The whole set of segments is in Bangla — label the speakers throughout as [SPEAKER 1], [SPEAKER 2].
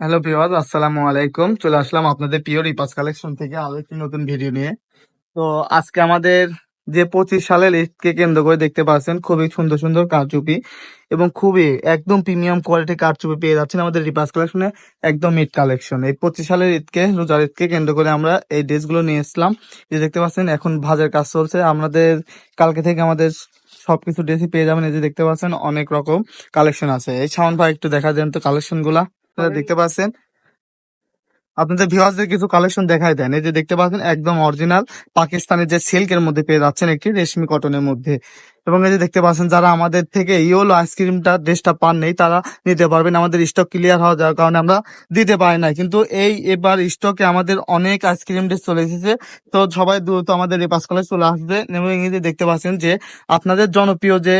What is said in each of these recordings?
[SPEAKER 1] হ্যালো প্রিয়াজ আসসালামু আলাইকুম চলে আসলাম আপনাদের প্রিয় রিপাস কালেকশন থেকে আরও একটি নতুন ভিডিও নিয়ে। তো আজকে আমাদের যে পঁচিশ সালের লিস্টকে কেন্দ্র করে দেখতে পাচ্ছেন, খুবই সুন্দর সুন্দর কারচুপি এবং খুবই একদম প্রিমিয়াম কোয়ালিটি কারচুপি পেয়ে যাচ্ছেন আমাদের রিপাস কালেকশনে একদম মিড কালেকশন এই পঁচিশ সালের ঈদকে রোজার ঈদকে কেন্দ্র করে আমরা এই ড্রেসগুলো নিয়ে এসলাম যে দেখতে পাচ্ছেন, এখন ভাজের কাজ চলছে। আমাদের কালকে থেকে আমাদের সবকিছু ড্রেসই পেয়ে যাবেন। এই যে দেখতে পাচ্ছেন, অনেক রকম কালেকশন আছে। এই সামান ভাই একটু দেখা দেন তো কালেকশনগুলা। আপনারা দেখতে পাচ্ছেন? আপনাদের ভিউয়ার্সদের কিছু কালেকশন দেখাই দেন। এই যে দেখতে পাচ্ছেন একদম অরিজিনাল পাকিস্তানের যে সিল্কের মধ্যে পেয়ে যাচ্ছেন একটি রেশমি কটনের মধ্যে। এবং এই যে দেখতে পাচ্ছেন যারা আমাদের থেকে ইয়োলো আইসক্রিমটা ড্রেসটা পান নেই তারা নিতে পারবেন। আমাদের স্টক ক্লিয়ার হওয়া যাওয়ার কারণে আমরা দিতে পারি না কিন্তু এই এবার স্টকে আমাদের অনেক আইসক্রিম ড্রেস চলে এসেছে। তো সবাই দ্রুত আমাদের এই পাঁচ কালার চলে আসবে। এবং এই যে দেখতে পাচ্ছেন যে আপনাদের জনপ্রিয় যে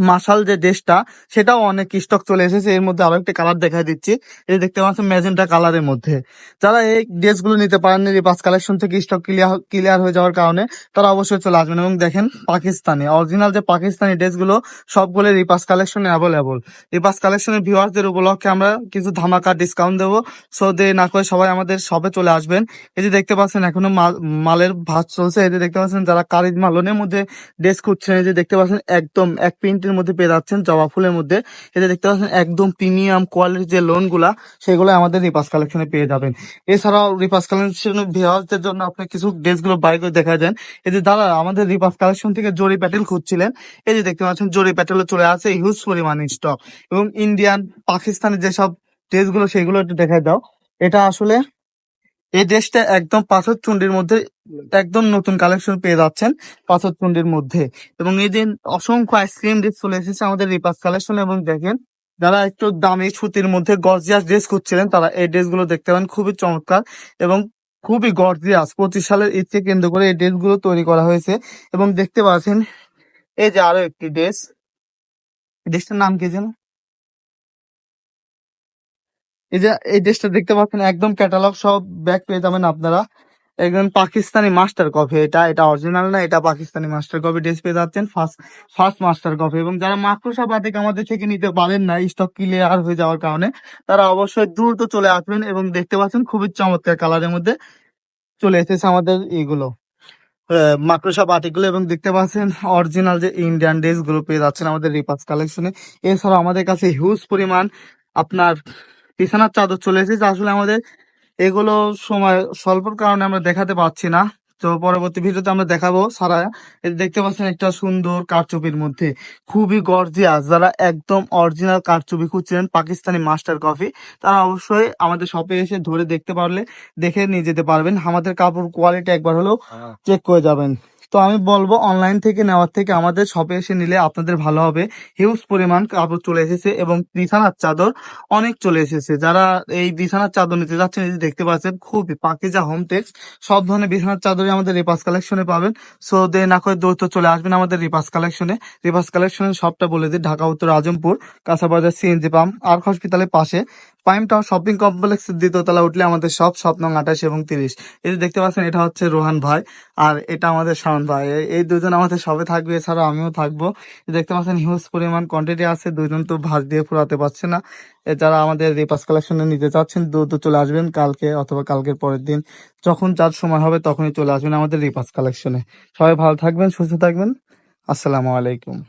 [SPEAKER 1] মাশাল যে ড্রেসটা সেটাও অনেক স্টক চলে এসেছে। এর মধ্যে আরও একটা কালার দেখা দিচ্ছি। এই দেখতে পাচ্ছেন ম্যাজেন্টা কালারের মধ্যে। যারা এই ড্রেসগুলো নিতে পারেননি পাঁচ কালেকশন থেকে স্টক ক্লিয়ার ক্লিয়ার হয়ে যাওয়ার কারণে, তারা অবশ্যই চলে আসবেন। এবং দেখেন পাকিস্তানি অরিজিনাল যে পাকিস্তানি ড্রেসগুলো, সবগুলো রিপাস কালেকশনে অ্যাভেলেবল রিপাস কালেকশনের ভিউয়ার্সদের উপলক্ষে আমরা কিছু ধামাকা ডিসকাউন্ট দেবো। সো দে না করে সবাই আমাদের সবে চলে আসবেন। এই যে দেখতে পাচ্ছেন, এখনও মাল- মালের ভাত চলছে। এই যে দেখতে পাচ্ছেন, যারা কারিজমা মালনের মধ্যে ড্রেস খুঁজছেন, এই যে দেখতে পাচ্ছেন, একদম এক প্রিন্টের মধ্যে পেয়ে যাচ্ছেন, জবা ফুলের মধ্যে। যে দেখতে পাচ্ছেন একদম প্রিমিয়াম কোয়ালিটির যে লোনগুলা, সেগুলো আমাদের রিপাস কালেকশনে পেয়ে যাবেন। এছাড়াও রিপাস কালেকশন ভিউয়ার্সদের জন্য আপনি কিছু ড্রেসগুলো বাই করে দেখা দেন এই যে দাদা, আমাদের রিপাস কালেকশন থেকে জরি প্যাটেল খুঁজছিলেন। এই যে দেখতে পাচ্ছেন জরি প্যাটেলও চলে আসে হিউজ পরিমাণে স্টক এবং ইন্ডিয়ান পাকিস্তানের যেসব ড্রেসগুলো, সেগুলো একটু দেখাই দাও। এটা আসলে এই ড্রেসটা একদম পাথর চুন্ডির মধ্যে একদম নতুন কালেকশন পেয়ে যাচ্ছেন পাথর চুন্ডির মধ্যে। এবং এই দিন অসংখ্য আইসক্রিম ড্রেস চলে এসেছে আমাদের রিপাস কালেকশন এবং দেখেন যারা একটু দামি সুতির মধ্যে গর্জিয়াস ড্রেস খুঁজছিলেন, তারা এই ড্রেসগুলো দেখতে পান খুবই চমৎকার এবং খুবই গর্জিয়াস পঁচিশ সালের ঈদকে কেন্দ্র করে এই ড্রেসগুলো তৈরি করা হয়েছে। এবং দেখতে পাচ্ছেন, এই যে আরও একটি ড্রেস ড্রেসটার নাম কি যেন? এই যে, এই ড্রেসটা দেখতে পাচ্ছেন, একদম ক্যাটালগ সব ব্যাগ পেয়ে যাবেন আপনারা। একদম পাকিস্তানি মাস্টার কপি এটা এটা অরিজিনাল না, এটা পাকিস্তানি মাস্টার কপি ড্রেস পেয়ে যাচ্ছেন ফার্স্ট ফার্স্ট মাস্টার কপি এবং যারা মাকড়সা বাটিক আমাদের থেকে নিতে পারেন না স্টক ক্লিয়ার হয়ে যাওয়ার কারণে, তারা অবশ্যই দ্রুত চলে আসবেন এবং দেখতে পাচ্ছেন খুবই চমৎকার কালারের মধ্যে চলে এসেছে আমাদের এগুলো। মাকড়সা বাটিকগুলো এবং দেখতে পাচ্ছেন অরিজিনাল যে ইন্ডিয়ান ড্রেসগুলো পেয়ে যাচ্ছেন আমাদের রিপাস কালেকশনে এছাড়াও আমাদের কাছে হিউজ পরিমাণ আপনার বিছানার চাদর চলে এসেছে। আসলে আমাদের এগুলো সময় স্বল্পর কারণে আমরা দেখাতে পাচ্ছি না। তো পরবর্তী ভিডিওতে আমরা দেখাবো সারা। দেখতে পাচ্ছেন একটা সুন্দর কারচুপির মধ্যে। খুবই গর্জিয়াস। যারা একদম অরিজিনাল কারচুপি খুঁজছিলেন পাকিস্তানি মাস্টার কফি তারা অবশ্যই আমাদের শপে এসে ধরে দেখতে পারলে দেখে নিয়ে যেতে পারবেন। আমাদের কাপড় কোয়ালিটি একবার হলেও চেক করে যাবেন। তো আমি বলব অনলাইন থেকে নেওয়ার থেকে আমাদের শপে এসে নিলে আপনাদের ভালো হবে। হিউজ পরিমাণ কাপড় চলে এসেছে এবং বিছানার চাদর অনেক চলে এসেছে। যারা এই বিছানার চাদর নিতে যাচ্ছেন দেখতে পাচ্ছেন, খুবই পাকিজা হোম টেক্স সব ধরনের বিছানার চাদরই আমাদের রিপাস কালেকশনে পাবেন। সো দে না করে দ্রুত চলে আসবেন আমাদের রিপাস কালেকশনে রিপাস কালেকশনের সবটা বলে দিই, ঢাকা, উত্তর, আজমপুর কাঁচাবাজার সিএনজি পাম্প আর হসপিটালের পাশে। পাইম টাওয়ার শপিং কমপ্লেক্সের দ্বিতীয়তলা উঠলে আমাদের সব সব নং আঠাশ এবং তিরিশ। এই যে দেখতে পাচ্ছেন, এটা হচ্ছে রোহান ভাই আর এটা আমাদের শাওন ভাই। এই- দুজন আমাদের সবে থাকবে এছাড়া আমিও থাকব। দেখতে পাচ্ছেন হিউজ পরিমাণ কোয়ান্টিটি আছে দুজন তো ভাঁজ দিয়ে ফুরাতে পারছে না। যারা আমাদের রিপাস কালেকশনে নিতে চাচ্ছেন, দ্রুত চলে আসবেন কালকে অথবা কালকের পরের দিন। যখন যার সময় হবে তখনই চলে আসবেন আমাদের রিপাস কালেকশনে সবাই ভালো থাকবেন, সুস্থ থাকবেন। আসসালামু আলাইকুম।